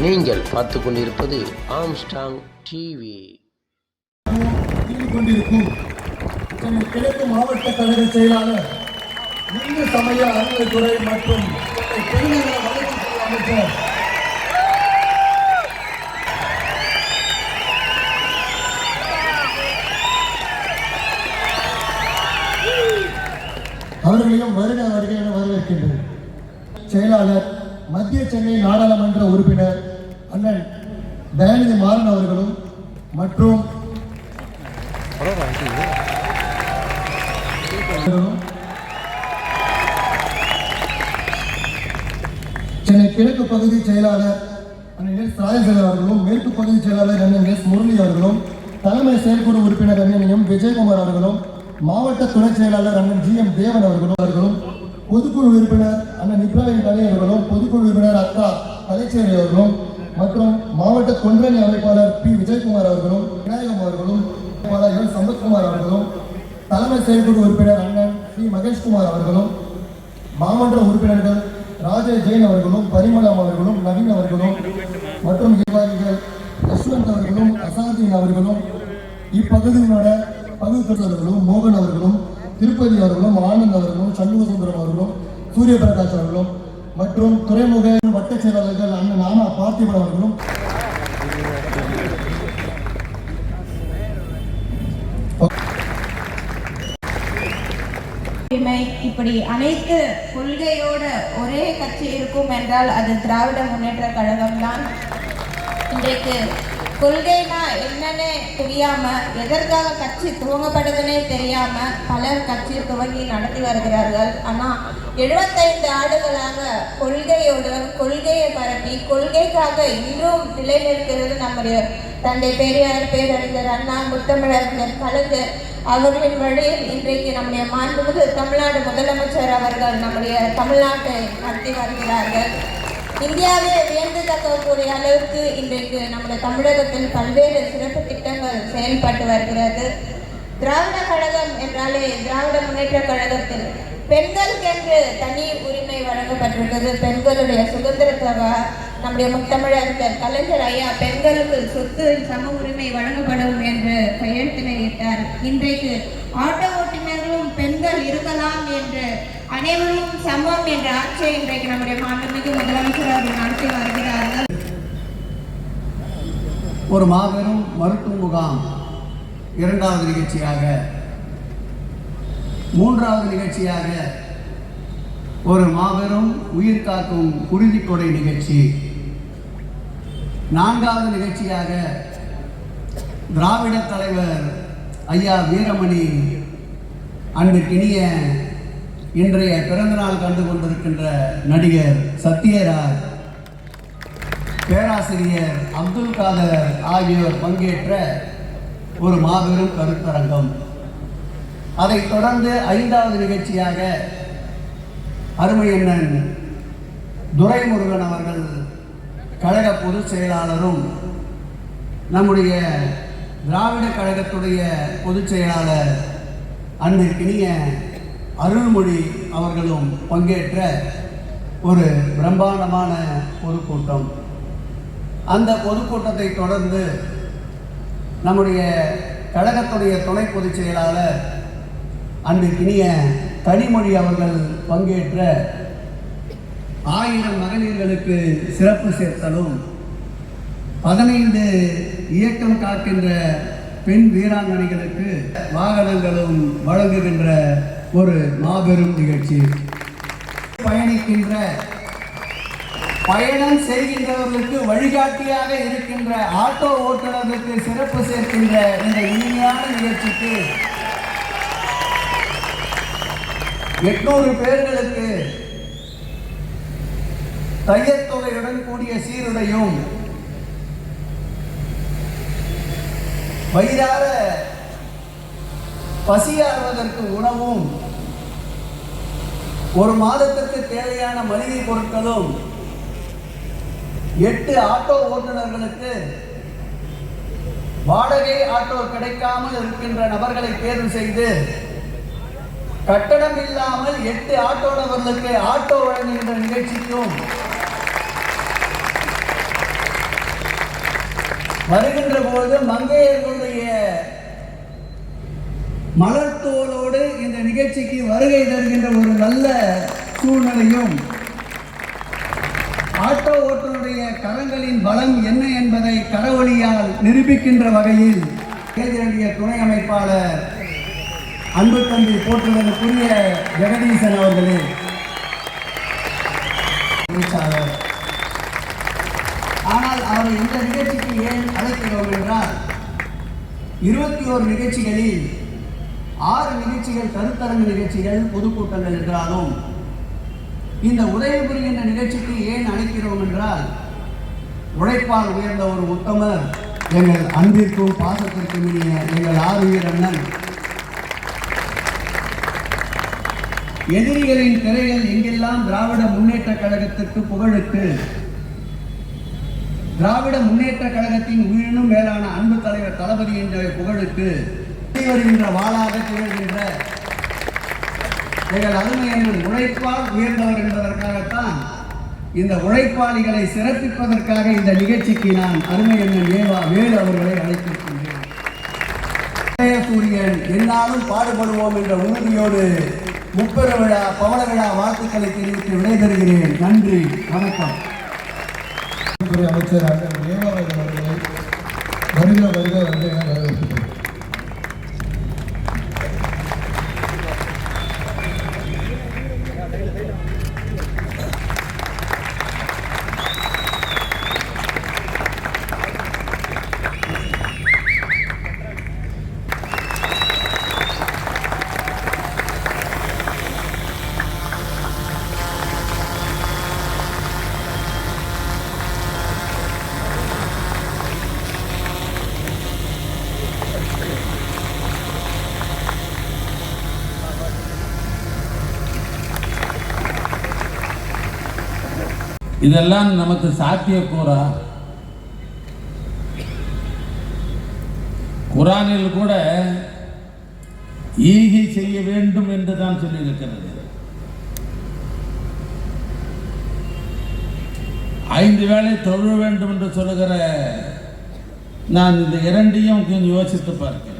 நீங்கள் பார்த்து கொண்டிருப்பது ஆம்ஸ்டாங் டிவி கொண்டிருக்கும் சென்னை கிழக்கு மாவட்ட கழக செயலாளர் இந்து சமய அறநிலைத்துறை மற்றும் வளர்ச்சித்துறை அமைச்சர். அவர்களையும் வருக வருக என வரவேற்கின்றனர் செயலாளர் மத்திய சென்னை நாடாளுமன்ற உறுப்பினர் சென்னை கிழக்கு பகுதி செயலாளர் அண்ணன் எஸ் ராஜசேகர் அவர்களும் மேற்கு பகுதி செயலாளர் அண்ணன் எஸ் முரளி அவர்களும் தலைமை செயற்குழு உறுப்பினர் அண்ணனையும் விஜயகுமார் அவர்களும் மாவட்ட துணை செயலாளர் அண்ணன் ஜி எம் தேவன் அவர்களும் அவர்களும் பொதுக்குழு உறுப்பினர் அண்ணன் இப்ராஹிம் கலை அவர்களும் பொதுக்குழு உறுப்பினர் அக்கா கலைச்சேரி அவர்களும் மற்றும் மாவட்ட கொன்றணி அமைப்பாளர் பி விஜயகுமார் அவர்களும் விநாயகம் அவர்களும் சம்பத்குமார் அவர்களும் தலைமை செயற்குழு உறுப்பினர் அண்ணன் சி மகேஷ்குமார் அவர்களும் மாமன்ற உறுப்பினர்கள் ராஜே ஜெயின் அவர்களும் பரிமளம் அவர்களும் நவீன் அவர்களும் மற்றும் நிர்வாகிகள் யஷ்வந்த் அவர்களும் அசாதீன் அவர்களும் இப்பகுதியினோட பகுதி அவர்களும் மோகன் அவர்களும் திருப்பதி அவர்களும் ஆனந்த் அவர்களும் சண்முகசுந்தரம் அவர்களும் சூரிய பிரகாஷ் அவர்களும் மற்றும் துறைமுக வட்டச் செயலாளர்கள் அண்ணன் நாமா பார்த்திபன் அவர்களும் உரிமை. இப்படி அனைத்து கொள்கையோட ஒரே கட்சி இருக்கும் என்றால் அது திராவிட முன்னேற்ற கழகம் தான். இன்றைக்கு கொள்கைனா என்னன்னே தெரியாம எதற்காக கட்சி துவங்கப்படுதுன்னே தெரியாம பலர் கட்சி துவங்கி நடத்தி வருகிறார்கள். ஆனா எழுபத்தைந்து ஆண்டுகளாக கொள்கையோட கொள்கையை பரப்பி கொள்கைக்காக இன்றும் நிலை நிற்கிறது நம்முடைய தந்தை பெரியார் பேரறிஞர் அண்ணா முத்தமிழறிஞர் கலைஞர் அவர்களின் வழியில் இன்றைக்கு நம்முடைய மாண்புமிகு தமிழ்நாடு முதலமைச்சர் அவர்கள் நம்முடைய தமிழ்நாட்டை நடத்தி வருகிறார்கள். இந்தியாவே வியந்தத்தக்கக்கூடிய அளவுக்கு இன்றைக்கு நம்முடைய தமிழகத்தில் பல்வேறு சிறப்பு திட்டங்கள் செயல்பட்டு வருகிறது. திராவிட கழகம் என்றாலே திராவிட முன்னேற்ற கழகத்தில் பெண்களுக்கென்று தனி உரிமை வழங்கப்பட்டிருக்கிறது. பெண்களுடைய சுதந்திரத்தை நம்முடைய முத்தமிழர் கலைஞர் ஐயா பெண்களுக்கு சொத்து சம உரிமை வழங்கப்படும் என்று கையெழுத்தினையிட்டார் இன்றைக்கு ஆட்டோ ஓட்டுநர்களும் பெண்கள் இருக்கலாம் என்று அனைவரும் சமம் என்ற ஆட்சியை இன்றைக்கு நம்முடைய மாண்புமிகு முதலமைச்சர் அவர்கள் நடத்தி வருகிறார்கள். ஒரு மாபெரும் மருத்துவ முகாம் இரண்டாவது நிகழ்ச்சியாக மூன்றாவது நிகழ்ச்சியாக ஒரு மாபெரும் உயிர் காக்கும் குருதிக்கொடை நிகழ்ச்சி நான்காவது நிகழ்ச்சியாக திராவிட தலைவர் ஐயா வீரமணி அன்றுக்கினிய இன்றைய பிறந்தநாள் கண்டு கொண்டிருக்கின்ற நடிகர் சத்யராஜ் பேராசிரியர் அப்துல் காதர் ஆகியோர் பங்கேற்ற ஒரு மாபெரும் கருத்தரங்கம். அதைத் தொடர்ந்து ஐந்தாவது நிகழ்ச்சியாக அருமையண்ணன் துரைமுருகன் அவர்கள் கழக பொதுச் செயலாளரும் நம்முடைய திராவிட கழகத்துடைய பொதுச் செயலாளர் அன்பிற்கினிய அருள்மொழி அவர்களும் பங்கேற்ற ஒரு பிரம்மாண்டமான பொதுக்கூட்டம். அந்த பொதுக்கூட்டத்தை தொடர்ந்து நம்முடைய கழகத்துடைய துணை பொதுச் செயலாளர் அன்பிற்கினிய கனிமொழி அவர்கள் பங்கேற்ற ஆயிரம் மகளிர்களுக்கு சிறப்பு சேர்த்தலும் பதினைந்து இயக்கம் காக்கின்ற பெண் வீராங்கனைகளுக்கு வாகனங்களும் வழங்குகின்ற ஒரு மாபெரும் நிகழ்ச்சி. பயணிக்கின்ற பயணம் செய்கின்றவர்களுக்கு வழிகாட்டியாக இருக்கின்ற ஆட்டோ ஓட்டுநர்களுக்கு சிறப்பு சேர்க்கின்ற இந்த இனிமையான நிகழ்ச்சிக்கு எட்நூறு பேர்களுக்கு தையத்தொகையுடன் கூடிய சீருடையும். வயிறார பசியாறுவதற்கு உணவும். ஒரு மாதத்திற்கு தேவையான மளிகை பொருட்களும். எட்டு ஆட்டோ ஓட்டுநர்களுக்கு வாடகை ஆட்டோ கிடைக்காமல் இருக்கின்ற நபர்களை தேர்வு செய்து கட்டணம் இல்லாமல் எட்டு ஆட்டோ நபர்களுக்கு ஆட்டோ வழங்குகின்ற நிகழ்ச்சிக்கும் வருகின்ற போது மங்கையர்களுடைய மலர்த்தோலோடு இந்த நிகழ்ச்சிக்கு வருகை தருகின்ற ஒரு நல்ல சூழ்நிலையும் ஆட்டோ ஓட்டுநருடைய கரங்களின் பலம் என்ன என்பதை கரவொலியால் நிரூபிக்கின்ற வகையில் கேந்திரனுடைய துணை அமைப்பாளர் அன்பு தம்பி போற்றுவதற்குரிய ஜெகதீசன் அவர்களே. பேச்சாளர் அவரை இந்த நிகழ்ச்சிக்கு ஏன் அழைக்கிறோம் என்றால் இருபத்தி ஓரு நிகழ்ச்சிகளில் ஆறு நிகழ்ச்சிகள் கருத்தரங்கு நிகழ்ச்சிகள் பொதுக்கூட்டங்கள் என்றாலும் இந்த உதவி புரிகின்ற நிகழ்ச்சிக்கு ஏன் அழைக்கிறோம் என்றால் உழைப்பால் உயர்ந்த ஒரு உத்தமர் எங்கள் அன்பிற்கும் பாசத்திற்கும் இனிய எங்கள் ஆறுயிர் அண்ணன். எதிரிகளின் திரைகள் எங்கெல்லாம் திராவிட முன்னேற்ற கழகத்திற்கு புகழுக்கு திராவிட முன்னேற்ற கழகத்தின் உயிரினும் மேலான அன்பு தலைவர் தளபதி என்ற புகழுக்கு வருகின்ற வாளாக திகழ்கின்ற எங்கள் அருமையண்ணன் உழைப்பால் உயர்ந்தவர் என்பதற்காகத்தான் இந்த உழைப்பாளிகளை சிறப்பிப்பதற்காக இந்த நிகழ்ச்சிக்கு நான் அருமையண்ணன் ஏவா வேலு அவர்களை அழைத்திருக்கின்றேன். சூரியன் என்னாலும் பாடுபடுவோம் என்ற உறுதியோடு முப்பெரு விழா பவள விழா வாழ்த்துக்களை தெரிவித்து விடைபெறுகிறேன். நன்றி வணக்கம். அமைச்சராக அமைச்சர் அண்ணன் தேவாலயம் அவர்களை வருகிற வருக வந்து என வரவேற்கிறேன் இதெல்லாம் நமக்கு சாத்தியக்கூறா குரானில் கூட ஈகை செய்ய வேண்டும் என்று தான் சொல்லியிருக்கிறது. ஐந்து வேளை தொழ வேண்டும் என்று சொல்லுகிற நான் இந்த இரண்டையும் கொஞ்சம் யோசித்து பார்க்கிறேன்.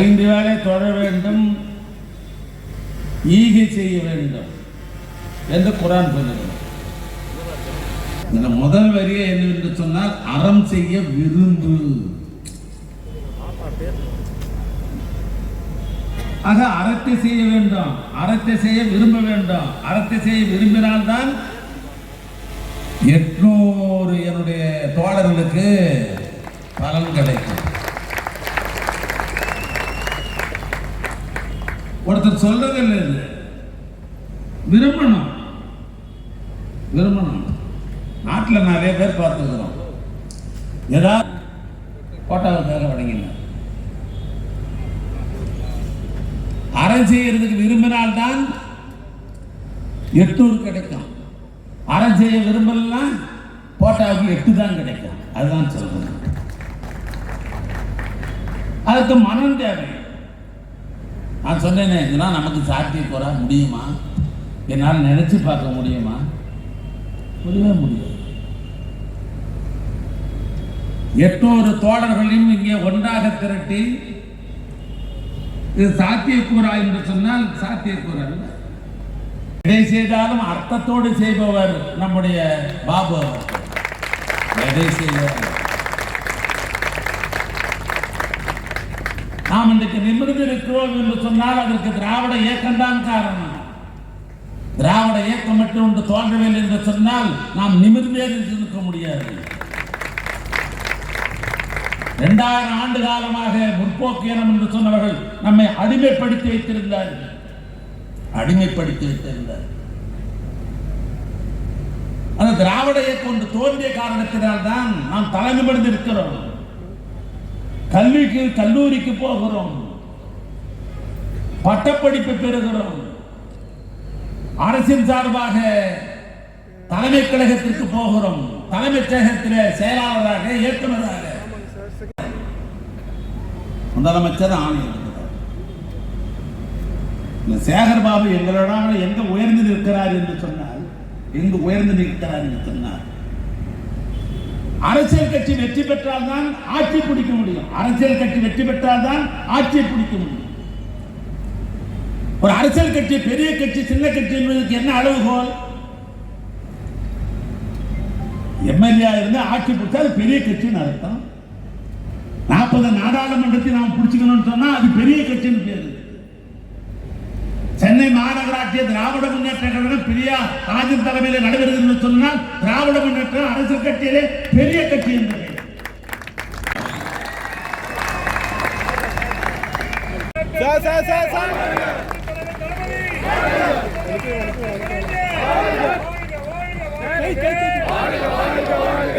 ஐந்து வேளை தொழ வேண்டும் ஈகை செய்ய வேண்டும். என்று குரான் சொல்லுகிறது இந்த முதல் வரியை என்னவென்று சொன்னால் அறம் செய்ய விரும்பு. ஆக அறத்தை செய்ய வேண்டும். அறத்தை செய்ய விரும்ப வேண்டும். அறத்தை செய்ய விரும்பினால்தான் எட்நூறு என்னுடைய தோழர்களுக்கு பலன் கிடைக்கும். ஒருத்தர் சொல்றது இல்லை விரும்பணும். விரும்பணும் நாட்டில் நிறைய பேர் பார்த்துருக்குறோம் ஏதாவது கோட்டாவுக்காக வழங்கினார் அறம் செய்யறதுக்கு விரும்பினால்தான் எட்நூறு கிடைக்கும். அறம் செய்ய விரும்பலாம் போட்டாவுக்கு எட்டு தான் கிடைக்கும். அதுதான் சொல்றேன் அதுக்கு மனம் தேவை. நான் சொன்னேனே இதெல்லாம் நமக்கு சாத்தியக்கூற முடியுமா? என்னால் நினைச்சு பார்க்க முடியுமா? முடியவே முடியாது. எட்நூறு தோழர்களையும் இங்கே ஒன்றாக திரட்டி இது சாத்தியக்கூறா என்று சொன்னால் சாத்தியக்கூற அல்ல. எதை செய்தாலும் அர்த்தத்தோடு செய்பவர் நம்முடைய பாபு அவர்கள். எதை செய்தாலும். நாம் இன்றைக்கு நிமிர்ந்து இருக்கிறோம் என்று சொன்னால் அதற்கு திராவிட இயக்கம்தான் காரணம். திராவிட இயக்கம் மட்டும் ஒன்று தோன்றவில்லை என்று சொன்னால் நாம் நிமிர்ந்தே இருக்க முடியாது. இரண்டாயிரம் ஆண்டு காலமாக முற்போக்கு இனம் என்று சொன்னவர்கள் நம்மை அடிமைப்படுத்தி வைத்திருந்தார்கள். அடிமைப்படுத்தி வைத்திருந்தார்கள். அந்த திராவிட இயக்கம் ஒன்று தோன்றிய காரணத்தினால் தான் நாம் தலைநிமிர்ந்து இருக்கிறோம் கல்விக்கு கல்லூரிக்கு போகிறோம். பட்டப்படிப்பு பெறுகிறோம். அரசின் சார்பாக தலைமை கழகத்திற்கு போகிறோம். தலைமைச் செயலகத்தில் செயலாளராக இயக்குநராக. முதலமைச்சர் ஆணையர் இந்த சேகர் பாபு எங்களோட எங்க உயர்ந்து நிற்கிறார் என்று சொன்னால் எங்கு உயர்ந்து நிற்கிறார் என்று சொன்னார் அரசியல் கட்சி வெற்றி பெற்றால் தான் ஆட்சி பிடிக்க முடியும். அரசியல் கட்சி வெற்றி பெற்றால் தான் ஆட்சியை பிடிக்க முடியும். ஒரு அரசியல் கட்சி பெரிய கட்சி சின்ன கட்சி என்பதற்கு என்ன அளவுகோல்? எம்எல்ஏ இருந்து ஆட்சி பிடிச்சா அது பெரிய கட்சின்னு அர்த்தம். நாற்பது நாடாளுமன்றத்தை நாம் பிடிச்சிக்கணும்னு சொன்னா அது பெரிய கட்சின்னு பேரு சென்னை மாநகராட்சிய திராவிட முன்னேற்ற கழகம் பெரிய ராஜன் தலைமையில் நடைபெறுகிறது என்று சொன்னால் திராவிட முன்னேற்ற அரசியல் கட்சியிலே பெரிய கட்சி என்று வாழ்க வாழ்க வாழ்க